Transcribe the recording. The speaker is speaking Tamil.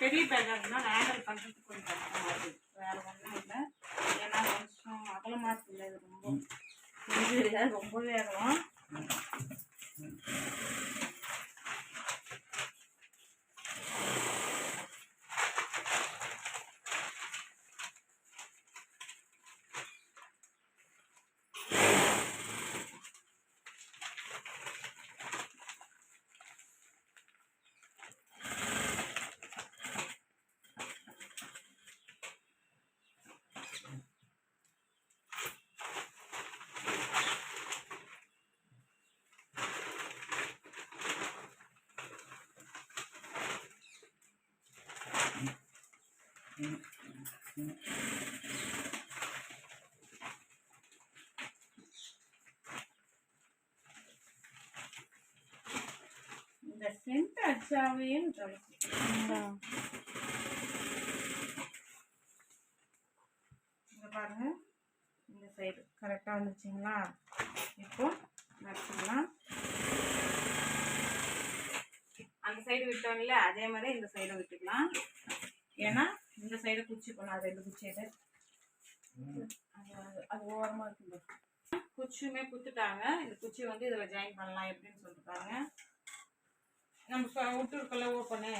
பெரிய பேக்காக இருந்தால் ஹேண்டில் பண்ணுறதுக்கு கொஞ்சம் கஷ்டமாக இருக்குது வேறு ஒன்றும் இல்லை. ஏன்னா கொஞ்சம் அகலமாக இருக்குல்ல இது ரொம்ப இது ரொம்பவே அகலம். இந்த சென்ட் அடிச்சாவே இங்க பாருங்க. இந்த சைடு கரெக்டாக வந்துச்சுங்களா? இப்போ நடிச்சிடலாம் அந்த சைடு விட்டோம்ல அதே மாதிரி இந்த சைடும் விட்டுக்கலாம். ஏன்னா இந்த சைடு குச்சி பண்ணாது ரெண்டு குச்சி இது அது ஓரமாக இருக்குது. குச்சியுமே குத்துட்டாங்க. இந்த குச்சி வந்து இதில் ஜாயின் பண்ணலாம் எப்படின்னு சொல்லிட்டு பாருங்க. நம்ம சொ- விட்டுருக்கல ஓப்பனு